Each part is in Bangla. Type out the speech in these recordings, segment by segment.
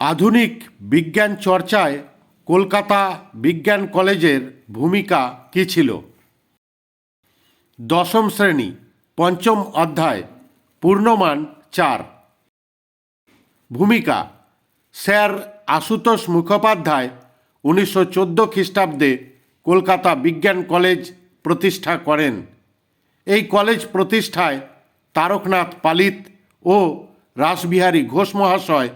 আধুনিক বিজ্ঞান চর্চায় কলকাতা বিজ্ঞান কলেজের ভূমিকা কী ছিল? দশম শ্রেণি, পঞ্চম অধ্যায়, পূর্ণমান চার। ভূমিকা, স্যার আশুতোষ মুখোপাধ্যায়, উনিশশো চোদ্দ খ্রিস্টাব্দে কলকাতা বিজ্ঞান কলেজ প্রতিষ্ঠা করেন। এই কলেজ প্রতিষ্ঠায় তারকনাথ পালিত ও রাসবিহারী ঘোষ মহাশয়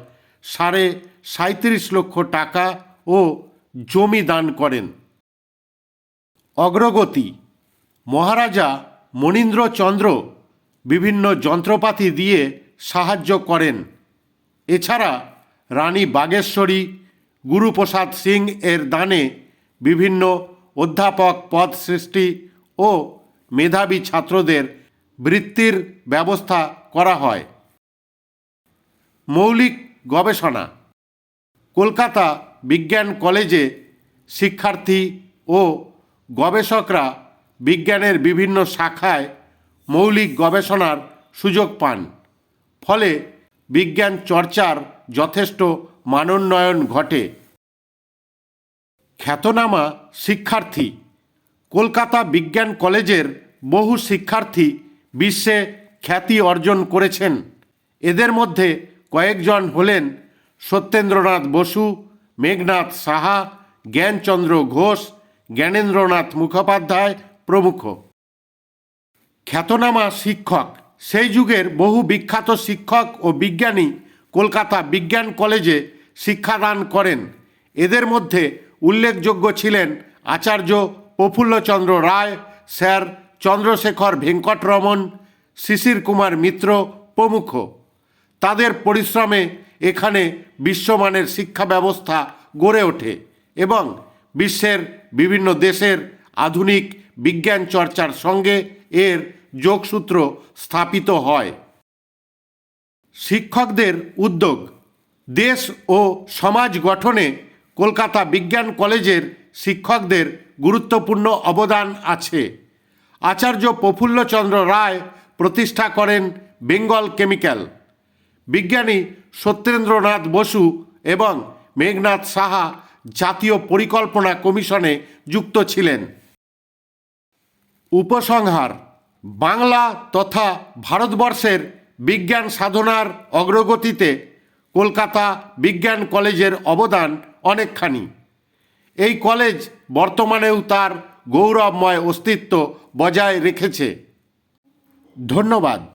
সাড়ে সাঁত্রিশ লক্ষ টাকা ও জমি দান করেন। অগ্রগতি। মহারাজা মনীন্দ্রচন্দ্র বিভিন্ন যন্ত্রপাতি দিয়ে সাহায্য করেন। এছাড়া রানী বাগেশ্বরী, গুরুপ্রসাদ সিং এর দানে বিভিন্ন অধ্যাপক পদ সৃষ্টি ও মেধাবী ছাত্রদের বৃত্তির ব্যবস্থা করা হয়। মৌলিক গবেষণা। কলকাতা বিজ্ঞান কলেজে শিক্ষার্থী ও গবেষকরা বিজ্ঞানের বিভিন্ন শাখায় মৌলিক গবেষণার সুযোগ পান। ফলে বিজ্ঞান চর্চার যথেষ্ট মানোন্নয়ন ঘটে। খ্যাতনামা শিক্ষার্থী। কলকাতা বিজ্ঞান কলেজের বহু শিক্ষার্থী বিশ্বে খ্যাতি অর্জন করেছেন। এদের মধ্যে কয়েকজন হলেন সত্যেন্দ্রনাথ বসু, মেঘনাথ সাহা, জ্ঞানচন্দ্র ঘোষ, জ্ঞানেন্দ্রনাথ মুখোপাধ্যায় প্রমুখ। খ্যাতনামা শিক্ষক। সেই যুগের বহু বিখ্যাত শিক্ষক ও বিজ্ঞানী কলকাতা বিজ্ঞান কলেজে শিক্ষাদান করেন। এদের মধ্যে উল্লেখযোগ্য ছিলেন আচার্য প্রফুল্লচন্দ্র রায়, স্যার চন্দ্রশেখর ভেঙ্কটরমন, শিশির কুমার মিত্র প্রমুখ। তাদের পরিশ্রমে এখানে বিশ্বমানের শিক্ষা ব্যবস্থা গড়ে ওঠে এবং বিশ্বের বিভিন্ন দেশের আধুনিক বিজ্ঞান চর্চার সঙ্গে এর যোগসূত্র স্থাপিত হয়। শিক্ষকদের উদ্যোগ, দেশ ও সমাজ গঠনে কলকাতা বিজ্ঞান কলেজের শিক্ষকদের গুরুত্বপূর্ণ অবদান আছে। আচার্য প্রফুল্লচন্দ্র রায় প্রতিষ্ঠা করেন বেঙ্গল কেমিক্যাল। বিজ্ঞানী সত্যেন্দ্রনাথ বসু এবং মেঘনাথ সাহা জাতীয় পরিকল্পনা কমিশনে যুক্ত ছিলেন। উপসংহার, বাংলা তথা ভারতবর্ষের বিজ্ঞান সাধনার অগ্রগতিতে কলকাতা বিজ্ঞান কলেজের অবদান অনেকখানি। এই কলেজ বর্তমানেও তার গৌরবময় অস্তিত্ব বজায় রেখেছে। ধন্যবাদ।